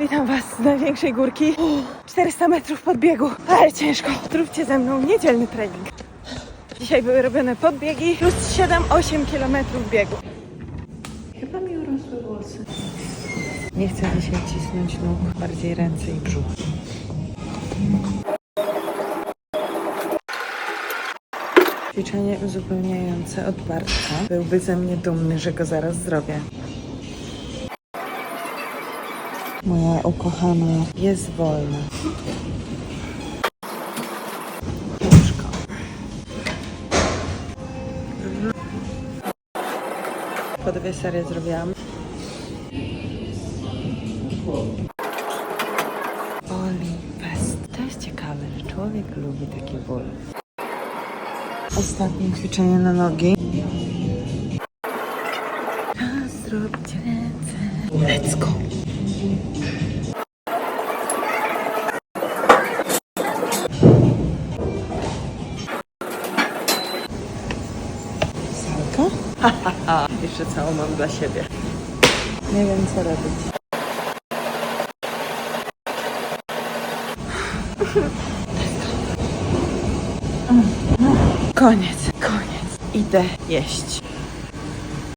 Witam Was z największej górki. Uff, 400 metrów podbiegu, ale ciężko. Zróbcie ze mną niedzielny trening. Dzisiaj były robione podbiegi plus 7-8 kilometrów biegu. Chyba mi urosły włosy. Nie chcę dzisiaj cisnąć nóg, bardziej ręce i brzuch. Ćwiczenie uzupełniające od Bartka. Byłby ze mnie dumny, że go zaraz zrobię. Moja ukochana jest wolna. Łóżko. Po dwie serie zrobiłam. Boli fest. To jest ciekawe, że człowiek lubi taki ból. Ostatnie ćwiczenie na nogi. Zróbcie ręce. Let's go. Salka? Jeszcze całą mam dla siebie. Nie wiem co robić. Koniec, koniec. Idę jeść.